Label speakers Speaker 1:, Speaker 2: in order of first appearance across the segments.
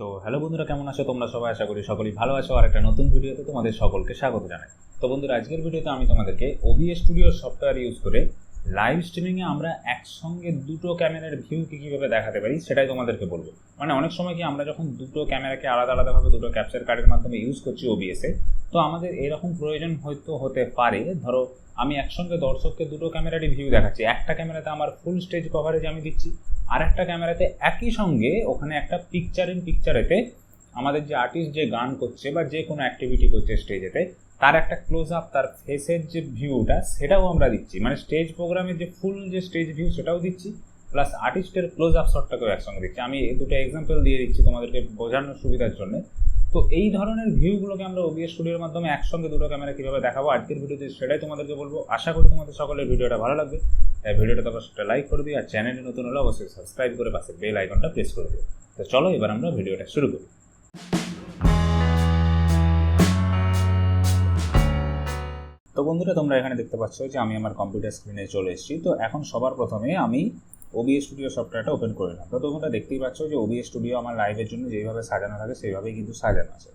Speaker 1: তো হ্যালো বন্ধুরা, কেমন আছো? তোমরা সবাই আশা করি সকলেই ভালো আছো। আর একটা নতুন ভিডিওতে তোমাদের সকলকে স্বাগত জানাই। তো বন্ধুরা, আজকের ভিডিওতে আমি তোমাদেরকে ওবিএস স্টুডিও সফটওয়্যার ইউজ করে লাইভ স্ট্রিমিংয়ে আমরা একসঙ্গে দুটো ক্যামেরার ভিউ কী কীভাবে দেখাতে পারি সেটাই তোমাদেরকে বলব। মানে অনেক সময় কি আমরা যখন দুটো ক্যামেরাকে আলাদা আলাদাভাবে দুটো ক্যাপচার কার্ডের মাধ্যমে ইউজ করছি ওবিএসে তো আমাদের এরকম প্রয়োজন হয়তো হতে পারে। ধরো, আমি একসঙ্গে দর্শককে দুটো ক্যামেরারই ভিউ দেখাচ্ছি। একটা ক্যামেরাতে আমার ফুল স্টেজ কভারেজ আমি দিচ্ছি। আর একটা ক্যামেরাতে একই সঙ্গে ওখানে একটা পিকচার ইন পিকচারেতে আমাদের যে আর্টিস্ট যে গান করছে বা যে কোনো অ্যাক্টিভিটি করছে স্টেজেতে তার একটা ক্লোজ আপ তার ফেসের যে ভিউটা সেটাও আমরা দিচ্ছি। মানে স্টেজ প্রোগ্রামের যে ফুল যে স্টেজ ভিউ সেটাও দিচ্ছি প্লাস আর্টিস্টের ক্লোজ আপ শটটাকেও একসঙ্গে দিচ্ছি। আমি দুটো এক্সাম্পল দিয়ে দিচ্ছি তোমাদেরকে বোঝানোর সুবিধার জন্য। তো এই ধরনের ভিউগুলোকে আমরা ওবিএস স্টুডিওর মাধ্যমে একসঙ্গে দুটো ক্যামেরা কীভাবে দেখাবো আজকের ভিডিওতে সেটাই তোমাদেরকে বলব। আশা করি তোমাদের সকলের ভিডিওটা ভালো লাগবে। তাই ভিডিওটা তো অবশ্যই লাইক করে দিও আর চ্যানেলে নতুন হলে অবশ্যই সাবস্ক্রাইব করে পাশে বেল আইকনটা প্রেস করে দিও। তো চলো এবার আমরা ভিডিওটা শুরু করি। তো বন্ধুরা, তোমরা এখানে দেখতে পাচ্ছ যে আমি আমার কম্পিউটার স্ক্রিনে চলে এসেছি। তো এখন সবার প্রথমে আমি ওবিএস স্টুডিও সফটওয়্যারটা ওপেন করে নিলাম তো তোমরা দেখতেই পাচ্ছ যে ওবিএস স্টুডিও আমার লাইভের জন্য যেভাবে সাজানো থাকে সেইভাবেই কিন্তু সাজানো আছে।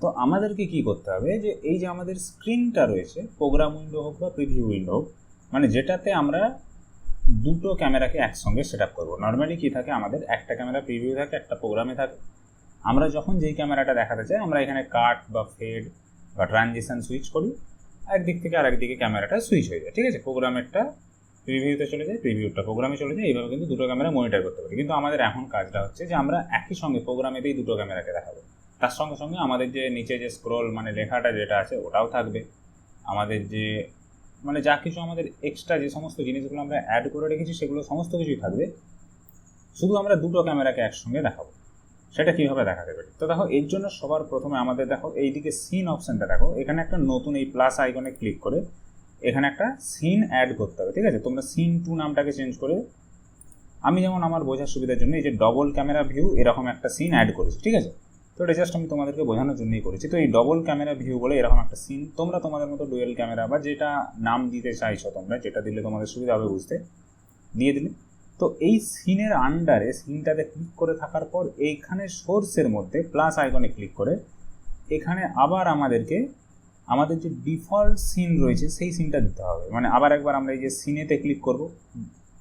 Speaker 1: তো আমাদেরকে কি করতে হবে যে, এই যে আমাদের স্ক্রিনটা রয়েছে প্রোগ্রাম উইন্ডো হোক বা প্রিভিউ উইন্ডো হোক মানে যেটাতে আমরা দুটো ক্যামেরাকে একসঙ্গে সেট আপ করব। নর্মালি কী থাকে, আমাদের একটা ক্যামেরা প্রিভিউ থাকে, একটা প্রোগ্রামে থাকে। আমরা যখন যেই ক্যামেরাটা দেখাতে চাই, আমরা এখানে কাট বা ফেড বা ট্রানজিশন সুইচ করি। একদিক থেকে আরেকদিকে ক্যামেরাটা সুইচ হয়ে যায়, ঠিক আছে? প্রোগ্রামেরটা প্রিভিউতে চলে যায় প্রিভিউটা প্রোগ্রামে চলে যায়, এইভাবে কিন্তু দুটো ক্যামেরা মনিটর করতে পারি। কিন্তু আমাদের এখন কাজটা হচ্ছে যে আমরা একই সঙ্গে প্রোগ্রামেতেই দুটো ক্যামেরাকে দেখাবো। তার সঙ্গে সঙ্গে আমাদের যে নিচে যে স্ক্রোল মানে লেখাটা যেটা আছে, ওটাও থাকবে। আমাদের যে মানে যা কিছু আমাদের এক্সট্রা যে সমস্ত জিনিসগুলো আমরা অ্যাড করে রেখেছি, সেগুলো সমস্ত কিছুই থাকবে। শুধু আমরা দুটো ক্যামেরাকে একসঙ্গে দেখাবো। সেটা কীভাবে দেখাতে পারি তো দেখো, এর জন্য সবার প্রথমে আমাদের দেখো, এইদিকে সিন অপশানটা দেখো। এখানে একটা নতুন এই প্লাস আইকনে ক্লিক করে এখানে একটা সিন অ্যাড করতে হবে, ঠিক আছে? তোমরা সিন টু নামটাকে চেঞ্জ করে, আমি যেমন আমার বোঝার সুবিধার জন্য এই যে ডবল ক্যামেরা ভিউ এরকম একটা সিন অ্যাড করেছি, ঠিক আছে? তো এটা জাস্ট আমি তোমাদেরকে বোঝানোর জন্যই করেছি। তো এই ডবল ক্যামেরা ভিউ বলে এরকম একটা সিন তোমরা তোমাদের মতো ডুয়েল ক্যামেরা বা যেটা নাম দিতে চাইছো তোমরা, যেটা দিলে তোমাদের সুবিধা হবে বুঝতে, দিয়ে দিলে। তো এই সিনের আন্ডারে সিনটাতে ক্লিক করে থাকার পর, এইখানে সোর্সের মধ্যে প্লাস আইকনে ক্লিক করে, এখানে আবার আমাদেরকে আমাদের যে ডিফল্ট সিন রয়েছে, সেই সিনটা দিতে হবে। মানে আবার একবার আমরা এই যে সিনেতে ক্লিক করব,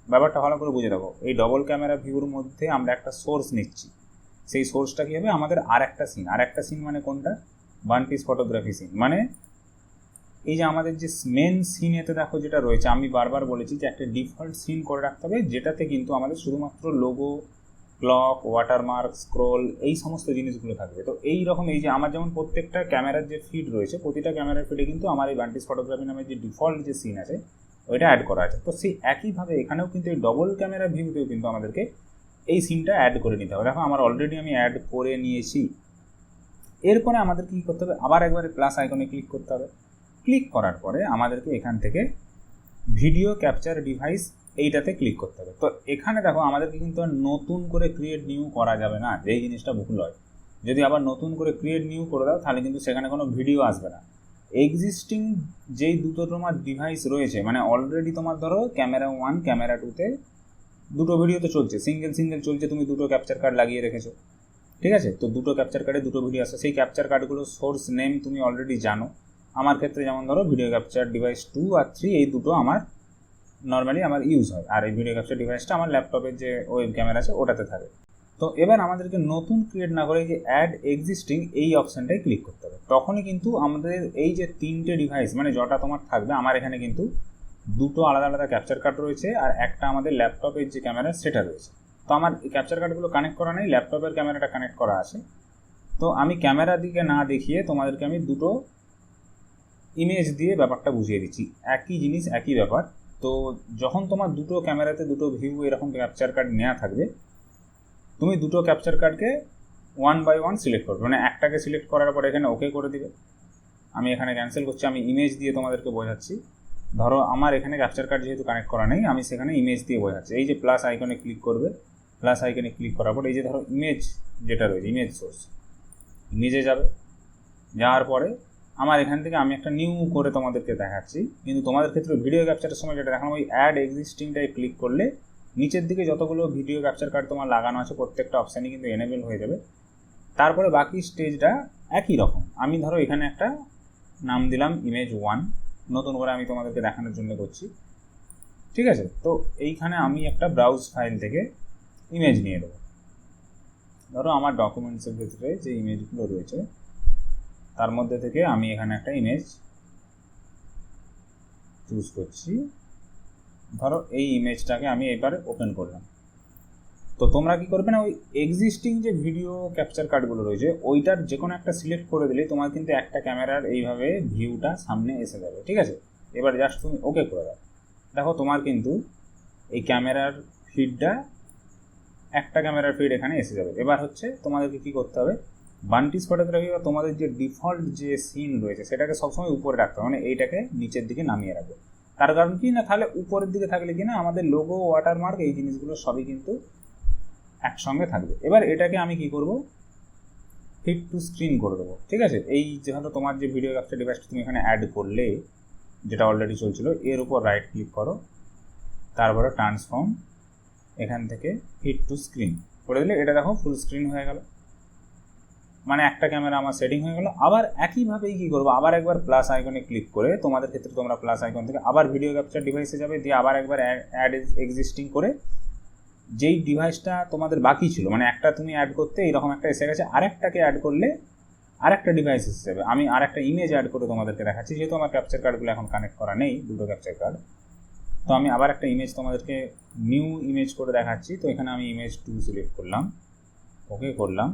Speaker 1: ব্যাপারটা ভালো করে বুঝে দেবো এই ডবল ক্যামেরা ভিউর মধ্যে আমরা একটা সোর্স নিচ্ছি। সেই সোর্সটা কী হবে? আমাদের আর একটা সিন আর একটা সিন মানে কোনটা? ওয়ান পিস ফটোগ্রাফি সিন মানে এই যে আমাদের যে মেন সিনেতে দেখো যেটা রয়েছে, আমি বারবার বলেছি যে একটা ডিফল্ট সিন করে রাখতে হবে, যেটাতে কিন্তু আমাদের শুধুমাত্র লোগো ক্লক ওয়াটারমার্ক স্ক্রোল এই সমস্ত জিনিসগুলো থাকবে। তো এই রকম এই যে আমার যেমন প্রত্যেকটা ক্যামেরার যে ফিড রয়েছে, প্রতিটা ক্যামেরার ফিডে কিন্তু আমার এই বান্টিস ফটোগ্রাফি নামে যে ডিফল্ট যে সিন আছে, ওইটা অ্যাড করা আছে। তো সেই একইভাবে এখানেও কিন্তু এই ডবল ক্যামেরা ভিউতেও কিন্তু আমাদেরকে এই সিনটা অ্যাড করে নিতে হবে। দেখো, আমার অলরেডি আমি অ্যাড করে নিয়েছি। এরপরে আমাদের কী করতে হবে? আবার একবারে প্লাস আইকনে ক্লিক করতে হবে। ক্লিক করার পরে আমাদেরকে এখান থেকে ভিডিও ক্যাপচার ডিভাইস এইটাতে ক্লিক করতে হবে। তো এখানে দেখো আমাদেরকে কিন্তু আর নতুন করে ক্রিয়েট নিউ করা যাবে না। যেই জিনিসটা ভুল হয়। যদি আবার নতুন করে ক্রিয়েট নিউ করে দাও, তাহলে কিন্তু সেখানে কোনো ভিডিও আসবে না। এক্সিস্টিং যেই দুটো তোমার ডিভাইস রয়েছে মানে অলরেডি তোমার ধরো ক্যামেরা ওয়ান ক্যামেরা টুতে দুটো ভিডিও তো চলছে। সিঙ্গেল সিঙ্গেল চলছে, তুমি দুটো ক্যাপচার কার্ড লাগিয়ে রেখেছো। ঠিক আছে? তো দুটো ক্যাপচার কার্ডে দুটো ভিডিও আসে। সেই ক্যাপচার কার্ডগুলো সোর্স নেম তুমি অলরেডি জানো। আমার ক্ষেত্রে যেমন ধরো ভিডিও ক্যাপচার ডিভাইস টু আর থ্রি এই দুটো আমার নর্মালি আমার ইউজ হয়। আর এই ভিডিও ক্যাপচার ডিভাইসটা আমার ল্যাপটপের যে ওয়েব ক্যামেরা আছে, ওটাতে থাকে। তো এবার আমাদেরকে নতুন ক্রিয়েট না করে যে অ্যাড এক্সিস্টিং এই অপশানটাই ক্লিক করতে হবে। তখনই কিন্তু আমাদের এই যে তিনটে ডিভাইস মানে যটা তোমার থাকবে, আমার এখানে কিন্তু দুটো আলাদা আলাদা ক্যাপচার কার্ড রয়েছে আর একটা আমাদের ল্যাপটপের যে ক্যামেরা সেটা রয়েছে। তো আমার ক্যাপচার কার্ডগুলো কানেক্ট করা নেই ল্যাপটপের ক্যামেরাটা কানেক্ট করা আছে। তো আমি ক্যামেরা দিকে না দেখিয়ে তোমাদেরকে আমি দুটো ইমেজ দিয়ে ব্যাপারটা বুঝিয়ে দিচ্ছি। একই জিনিস, একই ব্যাপার। তো যখন তোমার দুটো ক্যামেরাতে দুটো ভিউ এরকম ক্যাপচার কার্ড নেওয়া থাকবে, তুমি দুটো ক্যাপচার কার্ডকে ওয়ান বাই ওয়ান সিলেক্ট করবে। মানে একটাকে সিলেক্ট করার পর এখানে ওকে করে দিবে। আমি এখানে ক্যান্সেল করছি, আমি ইমেজ দিয়ে তোমাদেরকে বোঝাচ্ছি। ধরো আমার এখানে ক্যাপচার কার্ড যেহেতু কানেক্ট করা নেই, আমি সেখানে ইমেজ দিয়ে বোঝাচ্ছি। এই যে প্লাস আইকনে ক্লিক করবে প্লাস আইকনে ক্লিক করার পর এই যে ধরো ইমেজ যেটা রয়েছে ইমেজ সোর্স ইমেজে যাবে। যাওয়ার পরে আমার এখান থেকে আমি একটা নিউ করে তোমাদেরকে দেখাচ্ছি। কিন্তু তোমাদের ক্ষেত্রে ভিডিও ক্যাপচারের সময় যেটা দেখানো ওই অ্যাড এক্সিস্টিংটায় ক্লিক করলে নিচের দিকে যতগুলো ভিডিও ক্যাপচার কার্ড তোমার লাগানো আছে প্রত্যেকটা অপশানই কিন্তু এনেবেল হয়ে যাবে। তারপরে বাকি স্টেজটা একই রকম। আমি ধরো এখানে একটা নাম দিলাম ইমেজ ওয়ান নতুন করে আমি তোমাদেরকে দেখানোর জন্য করছি। ঠিক আছে? তো এইখানে আমি একটা ব্রাউজ ফাইল থেকে ইমেজ নিয়ে দেবো ধরো আমার ডকুমেন্টসের ভিতরে যে ইমেজগুলো রয়েছে তার মধ্যে থেকে আমি এখানে একটা ইমেজ চুজ করছি। ধরো এই ইমেজটাকে আমি এবারে ওপেন করলাম। তো তোমরা কি করবে না, ওই এক্সিস্টিং যে ভিডিও ক্যাপচার কার্ডগুলো রয়েছে, ওইটার যে কোনো একটা সিলেক্ট করে দিলে তোমার কিন্তু একটা ক্যামেরার এইভাবে ভিউটা সামনে এসে যাবে, ঠিক আছে? এবার জাস্ট তুমি ওকে করে দাও। দেখো তোমার কিন্তু এই ক্যামেরার ফিডটা একটা ক্যামেরার ফিড এখানে এসে যাবে। এবার হচ্ছে তোমাদেরকে কি করতে হবে বান্টিস ফটোগ্রাফি বা তোমাদের যে ডিফল্ট যে সিন রয়েছে, সেটাকে সবসময় উপরে রাখতে হবে। মানে এইটাকে নিচের দিকে নামিয়ে রাখবে। তার কারণ কি না? তাহলে উপরের দিকে থাকলে কি না? আমাদের লোগো ওয়াটারমার্ক এই জিনিসগুলো সবই কিন্তু একসঙ্গে থাকবে। এবার এটাকে আমি কি করব? ফিট টু স্ক্রিন করে দেবো। ঠিক আছে? এই যেহেতু তোমার যে ভিডিও ক্যাপচার ডিভাইসটা তুমি এখানে অ্যাড করলে, যেটা অলরেডি চলছিল, এর উপর রাইট ক্লিক করো। তারপরে ট্রান্সফর্ম এখান থেকে ফিট টু স্ক্রিন করে দিলে এটা দেখো ফুল স্ক্রিন হয়ে গেল। মানে একটা ক্যামেরা আমার সেটিং হয়ে গেল, আবার একইভাবেই কী করব? আবার একবার প্লাস আইকনে ক্লিক করে তোমাদের ক্ষেত্রে তোমরা প্লাস আইকন থেকে আবার ভিডিও ক্যাপচার ডিভাইসে যাবে, দিয়ে আবার একবার অ্যাড এক্সিস্টিং করে যেই ডিভাইসটা তোমাদের বাকি ছিল মানে একটা তুমি অ্যাড করতে এইরকম একটা এসে গেছে, আরেকটাকে অ্যাড করলে আরেকটা ডিভাইস এসে যাবে। আমি আরেকটা ইমেজ অ্যাড করে তোমাদেরকে দেখাচ্ছি, যেহেতু আমার ক্যাপচার কার্ডগুলো এখন কানেক্ট করা নেই, দুটো ক্যাপচার কার্ড তো আমি আবার একটা ইমেজ তোমাদেরকে নিউ ইমেজ করে দেখাচ্ছি, তো এখানে আমি ইমেজ টু সিলেক্ট করলাম ওকে করলাম।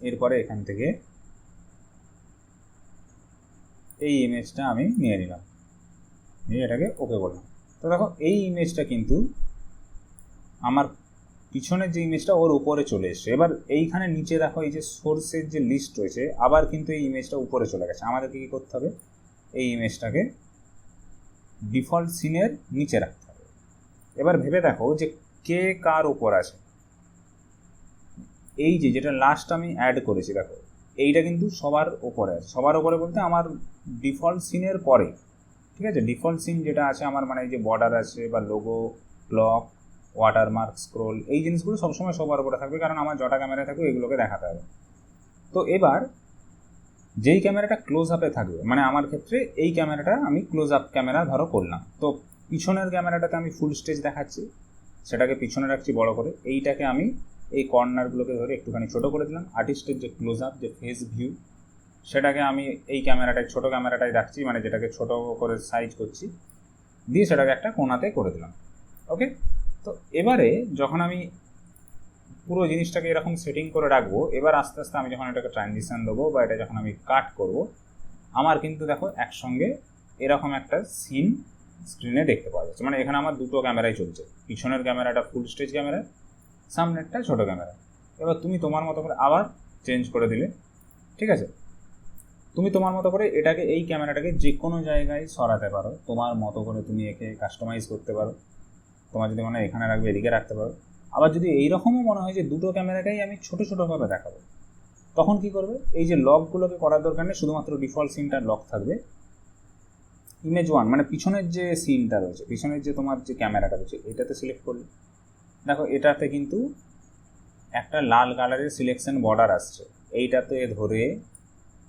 Speaker 1: এরপরে এখান থেকে এই ইমেজটা আমি নিয়ে নিলাম। নিয়ে এটাকে ওকে করলাম। তো দেখো, এই ইমেজটা কিন্তু আমার পিছনের যে ইমেজটা ওর উপরে চলে এসছে। এবার এইখানে নিচে দেখো, এই যে সোর্সের যে লিস্ট রয়েছে, আবার কিন্তু এই ইমেজটা উপরে চলে গেছে। আমাদেরকে কী করতে হবে? এই ইমেজটাকে ডিফল্ট সিনের নিচে রাখতে হবে। এবার ভেবে দেখো যে কে কার উপর আছে। এই যে, যেটা লাস্ট আমি অ্যাড করেছি, দেখো, এইটা কিন্তু সবার ওপরে সবার ওপরে বলতে আমার ডিফল্ট সিনের পরে। ঠিক আছে? ডিফল্ট সিন যেটা আছে, আমার মানে যে বর্ডার আছে বা লোগো ক্লক ওয়াটারমার্ক স্ক্রোল এই জিনিসগুলো সবসময় সবার উপরে থাকবে, কারণ আমার যটা ক্যামেরা থাকবে এগুলোকে দেখাতে হবে। তো এবার, যেই ক্যামেরাটা ক্লোজ আপে থাকবে মানে আমার ক্ষেত্রে এই ক্যামেরাটা আমি ক্লোজ আপ ক্যামেরা ধরো করলাম। তো পিছনের ক্যামেরাটাতে আমি ফুল স্টেজ দেখাচ্ছি, সেটাকে পিছনে রাখছি বড় করে, এইটাকে আমি এই কর্নারগুলোকে ধরে একটুখানি ছোট করে দিলাম। আর্টিস্টের যে ক্লোজ আপ যে ফেস ভিউ সেটাকে আমি এই ক্যামেরাটায় ছোট ক্যামেরাটাই রাখছি মানে যেটাকে ছোট করে সাইজ করছি, দিয়ে সেটাকে একটা কোনাতে করে দিলাম। ওকে তো এবারে যখন আমি পুরো জিনিসটাকে এরকম সেটিং করে রাখব, এবার আস্তে আস্তে আমি যখন এটাকে ট্রানজিশন দেবো বা এটা যখন আমি কাট করব, আমার কিন্তু দেখো একসঙ্গে এরকম একটা সিন স্ক্রিনে দেখতে পাওয়া যাচ্ছে। মানে এখানে আমার দুটো ক্যামেরাই চলছে। পিছনের ক্যামেরাটা ফুল স্টেজ ক্যামেরা সামনেরটা ছোট ক্যামেরা এবার তুমি তোমার মতো করে আবার চেঞ্জ করে দিলে। ঠিক আছে? তুমি তোমার মতো করে এটাকে, এই ক্যামেরাটাকে যে কোনো জায়গায় সরাতে পারো। তোমার মতো করে তুমি একে কাস্টমাইজ করতে পারো। তোমার যদি মনে হয় এখানে রাখবে, এদিকে রাখতে পারো। আবার যদি এইরকমও মনে হয় যে দুটো ক্যামেরাকেই আমি ছোটো ছোটোভাবে দেখাবো, তখন কি করবে? এই যে লকগুলোকে করার দরকার নেই, শুধুমাত্র ডিফল্ট সিনটার লক থাকবে। ইমেজ ওয়ান মানে পিছনের যে সিনটা রয়েছে, পিছনের যে তোমার যে ক্যামেরাটা রয়েছে, এটাতে সিলেক্ট করলে দেখো, এটাতে কিন্তু একটা লাল কালারের সিলেকশন বর্ডার আসছে। এইটাতে ধরে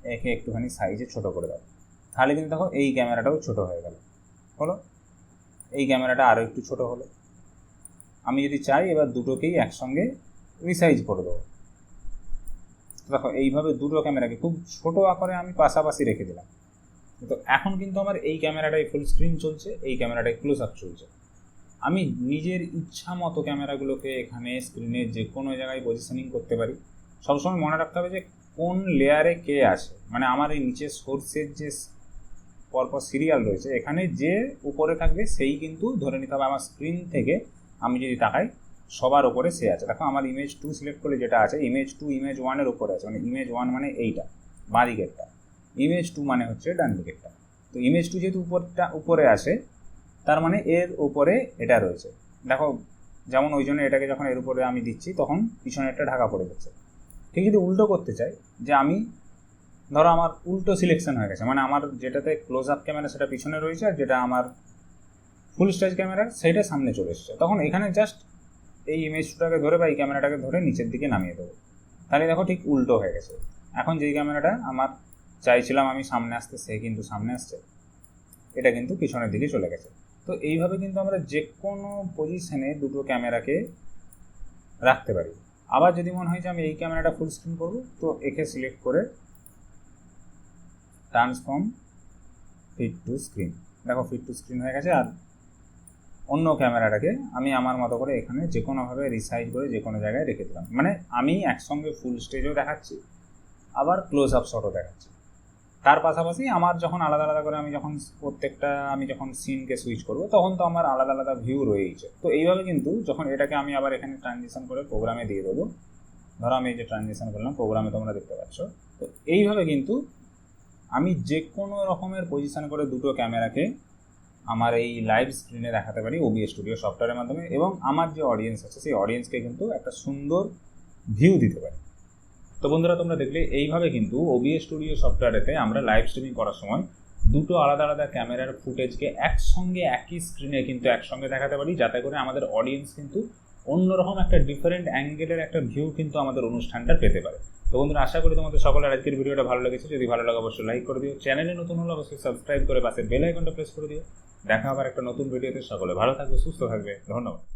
Speaker 1: একে একটুখানি সাইজে ছোট করে দাও। তাহলে কিন্তু দেখো, এই ক্যামেরাটাও ছোট হয়ে গেল। হলো? এই ক্যামেরাটা আরও একটু ছোট হলো। আমি যদি চাই, এবার দুটোকেই একসঙ্গে রিসাইজ করে দেবো। দেখো, এইভাবে দুটো ক্যামেরাকে খুব ছোট আকারে আমি পাশাপাশি রেখে দিলাম। তো এখন কিন্তু আমার এই ক্যামেরাটাই ফুল স্ক্রিন চলছে, এই ক্যামেরাটাই ক্লোজ আপ চলছে। আমি নিজের ইচ্ছা মতো ক্যামেরাগুলোকে এখানে স্ক্রিনে যে কোনো জায়গায় পজিশনিং করতে পারি। সবসময় মনে রাখতে হবে যে কোন লেয়ারে কে আছে। মানে আমার এই নিচে সোর্সের যে পরপর সিরিয়াল রয়েছে, এখানে যে উপরে থাকবে সেই কিন্তু ধরে নিতে হবে আমার স্ক্রিন থেকে আমি যদি তাকাই, সবার ওপরে সে আছে। দেখো আমার ইমেজ টু সিলেক্ট করলে যেটা আছে ইমেজ টু ইমেজ ওয়ানের উপরে আছে। মানে ইমেজ ওয়ান মানে এইটা বাঁ দিকেরটা ইমেজ টু মানে হচ্ছে ডান দিকেরটা তো ইমেজ টু যেহেতু উপরটা, উপরে আসে তার মানে এর উপরে এটা রয়েছে। দেখো, যেমন ওই জন্য এটাকে যখন এর উপরে আমি দিচ্ছি, তখন পিছনে একটা ঢাকা পড়ে যাচ্ছে ঠিক যদি উল্টো করতে চাই যে আমি, ধরো আমার উল্টো সিলেকশন হয়ে গেছে মানে আমার যেটাতে ক্লোজ আপ ক্যামেরা সেটা পিছনে রয়েছে আর যেটা আমার ফুল স্টেজ ক্যামেরা সেটা সামনে চলে এসেছে। তখন এখানে জাস্ট এই ইমেজটাকে ধরে বা এই ক্যামেরাটাকে ধরে নিচের দিকে নামিয়ে দেবো। তাহলে দেখো ঠিক উল্টো হয়ে গেছে। এখন যেই ক্যামেরাটা আমার চাইছিলাম আমি সামনে আসতে, সে কিন্তু সামনে আসছে। এটা কিন্তু পিছনের দিকে চলে গেছে। তো এইভাবে কিন্তু আমরা যে কোনো পজিশনে দুটো ক্যামেরাকে রাখতে পারি। আবার যদি মনে হয় যে আমি এই ক্যামেরাটা ফুল স্ক্রিন করব, তো একে সিলেক্ট করে ট্রান্সফর্ম ফিট টু স্ক্রিন দেখো ফিট টু স্ক্রিন হয়ে গেছে আর অন্য ক্যামেরাটাকে আমি আমার মতো করে এখানে যে কোনোভাবে রিসাইজ করে যে কোনো জায়গায় রেখে দিলাম। মানে আমি একসঙ্গে ফুল স্টেজও দেখাচ্ছি, আবার ক্লোজ আপ শটও দেখাচ্ছি। তার পাশাপাশি আমার যখন আলাদা আলাদা করে আমি যখন প্রত্যেকটা, আমি যখন সিনকে সুইচ করব, তখন তো আমার আলাদা আলাদা ভিউ রয়েইছে। তো এইভাবে কিন্তু যখন এটাকে আমি আবার এখানে ট্রানজিশন করে প্রোগ্রামে দিয়ে দেবো, ধরো আমি এই যে ট্রানজিশন করলাম প্রোগ্রামে তোমরা দেখতে পাচ্ছ। তো এইভাবে কিন্তু আমি যে কোনো রকমের পজিশন করে দুটো ক্যামেরাকে আমার এই লাইভ স্ক্রিনে দেখাতে পারি ওবিএস স্টুডিও সফটওয়্যারের মাধ্যমে এবং আমার যে অডিয়েন্স আছে, সেই অডিয়েন্সকে কিন্তু একটা সুন্দর ভিউ দিতে পারি। তো বন্ধুরা, তোমরা দেখলে এইভাবে কিন্তু ওবিএস স্টুডিও সফটওয়্যারেতে আমরা লাইভ স্ট্রিমিং করার সময় দুটো আলাদা আলাদা ক্যামেরার ফুটেজকে একসঙ্গে একই স্ক্রিনে কিন্তু একসঙ্গে দেখাতে পারি, যাতে করে আমাদের অডিয়েন্স কিন্তু অন্যরকম একটা ডিফারেন্ট অ্যাঙ্গেলের একটা ভিউ কিন্তু আমাদের অনুষ্ঠানটা পেতে পারে। তো বন্ধুরা, আশা করি তোমাদের সকলের আজকের ভিডিওটা ভালো লেগেছে। যদি ভালো লাগে অবশ্যই লাইক করে দিও। চ্যানেলে নতুন হলে অবশ্যই সাবস্ক্রাইব করে পাশে বেল আইকনটা প্রেস করে দিও। দেখা আবার একটা নতুন ভিডিওতে সকলে ভালো থাকবে, সুস্থ থাকবে। ধন্যবাদ।